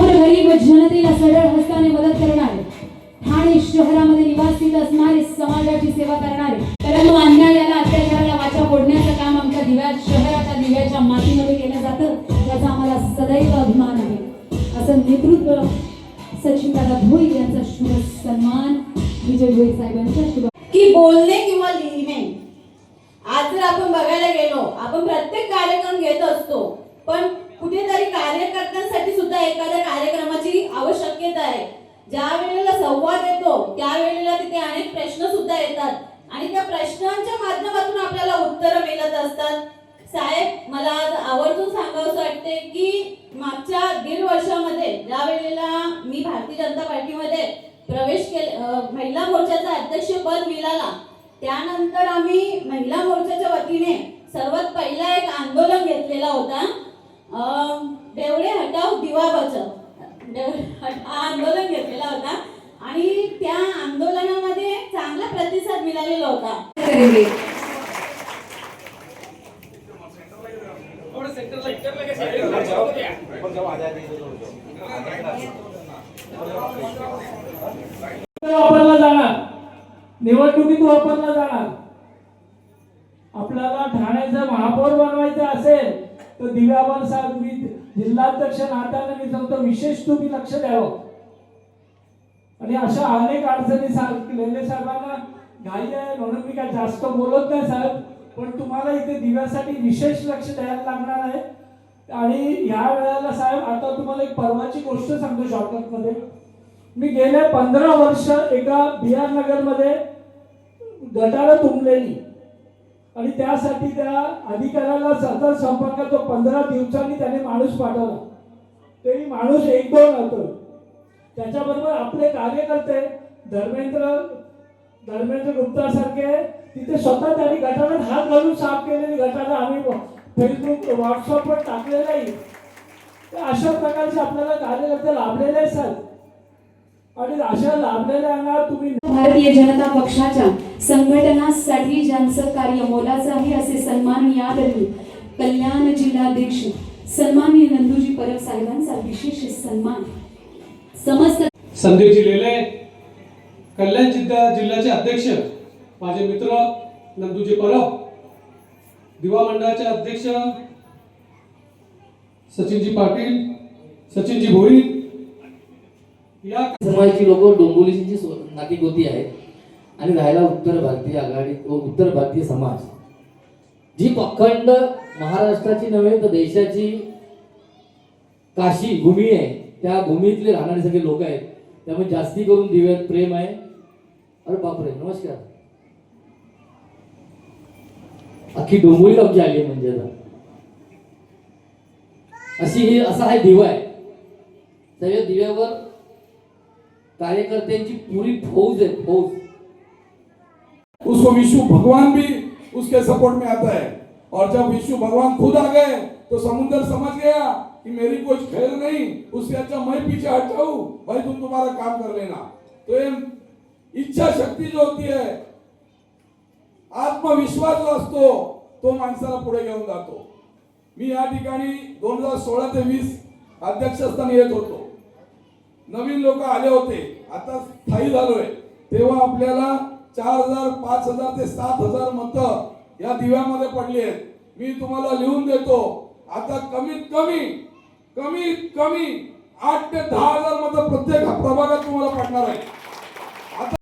सढळ हस्ताने मदत करणारे ठाणे शहरामध्ये निवासित असणारे समाजाची सेवा करणारे परंतु अन्यायाला अत्याचाराला वाचा फोडण्याचं काम आमच्या दिव्या शहराच्या दिव्याच्या मातीमध्ये केलं जातं त्याचा आम्हाला सदैव अभिमान आहे. असं नेतृत्व सचिन दादा भोईर यांचा शुभ सन्मान विजय भोई साहेबांच्या शुभ की बोलणे किंवा लिहिणे. आज जर आपण बघायला गेलो आपण प्रत्येक कार्यक्रम घेत असतो पण कुठेतरी कार्यकर्त्यांसाठी सुद्धा एखाद्या कार्यक्रमाची आवश्यकता आहे. ज्या वेळेला संवाद येतो त्यावेळेला तिथे अनेक प्रश्न सुद्धा येतात. आणि त्या प्रश्नांच्या माध्यमातून आपल्याला उत्तरं मिळत असतात. साहेब मला आज आवर्जून सांगावं वाटते की मागच्या दीड वर्षामध्ये ज्या वेळेला मी भारतीय जनता पार्टीमध्ये प्रवेश केले महिला महिला अध्यक्ष अध्यक्षपद मिळाला त्यानंतर आम्ही महिला मोर्चाच्या वतीने सर्वात पहिला एक आंदोलन घेतलेला होता. अं, देवळे हटाव दिवा बचाव. हा आंदोलन घेतलेला होता. आणि त्या आंदोलनामध्ये चांगला प्रतिसाद मिळालेला होता. वापरला जाणार. निवडणुकीत वापरला जाणार. आपल्याला ठाण्याचं महापौर बनवायचं असेल तर दिव्यावर साहेब मी जिल्हाध्यक्ष नात्याने मी सांगतो विशेष तुम्ही लक्ष द्यावं. आणि अशा अनेक अडचणी साहेब लेले साहेबांना घाई आहे म्हणून मी काय जास्त बोलत नाही साहेब पण तुम्हाला इथे दिव्यासाठी विशेष लक्ष द्यायला लागणार आहे. आणि ह्या वेळेला साहेब आता तुम्हाला एक परवाची गोष्ट सांगतो शॉर्टकटमध्ये मी गेल्या पंधरा वर्ष एका बिहार नगरमध्ये गटारं तुंबलेली. आणि त्यासाठी त्या अधिकाऱ्याला सतत संपर्क तो पंधरा दिवसांनी त्याने माणूस पाठवला. तेही माणूस एक दोन होतो. त्याच्याबरोबर आपले कार्यकर्ते धर्मेंद्र धर्मेंद्र गुप्ता सारखे तिथे स्वतः त्यांनी गटारात हात घालून साफ केलेली गटारं आम्ही फेसबुक व्हॉट्सअपवर टाकलेलंही तर अशा प्रकारचे आपल्याला कार्यकर्ते लाभलेले आहेत आणि अशा लाभलेल्यांना तुम्ही भारतीय जनता पक्षाच्या संघटनासाठी ज्यांचं कार्य मोलाचं आहे असे सन्माननीय आदरणीय कल्याण जिल्हाध्यक्ष सन्माननीय नंदूजी परब साहेबांचा विशेष सन्मान. समस्त संदेशजी लेले कल्याण जिल्हा जिल्ह्याचे अध्यक्ष माझे मित्र नंदूजी परब दिवा मंडळाचे अध्यक्ष सचिनजी पाटील सचिनजी भोईर समाजाची लोक डोंबोलीची नाती गोती आहेत. आणि राहायला उत्तर भारतीय आघाडी व उत्तर भारतीय समाज. जी अखंड महाराष्ट्राची नव्हे तर देशाची काशी भूमी आहे. त्या भूमीतले राहणारे सगळे लोक आहेत. त्यामुळे जास्ती करून दिव्यात प्रेम आहे. अरे बापरे नमस्कार. अख्खी डोंबोली आमची आली आहे म्हणजे आता. अशी ही असा हा दिवा आहे. सगळ्या दिव्यावर कार्यकर्त्यांची पूरी फौज आहे फौज. उसको विष्णु भगवान भी उसके सपोर्ट में आता है। और जब विष्णु भगवान खुद आ गए तो समुद्र समझ गया कि मेरी कोई खेल नहीं उससे अच्छा मैं पीछे हट जाऊ भाई तुम तुम्हारा काम कर लेना। तो ये इच्छा शक्ती जो होती है आत्मविश्वास जो असतो तो माणसाला पुढे घेऊन जातो. मी या ठिकाणी दोन हजार सोळा ते वीस अध्यक्ष येत होतो. नवीन लोक आले होते. आता स्थायी झालोय. तेव्हा आपल्याला चार हजार पाच हजार ते सात हजार मत या दिव्यामध्ये पडली आहेत. मी तुम्हाला लिहून देतो. आता कमीत कमी कमीत कमी आठ ते दहा हजार मत प्रत्येक प्रभागात तुम्हाला पडणार आहे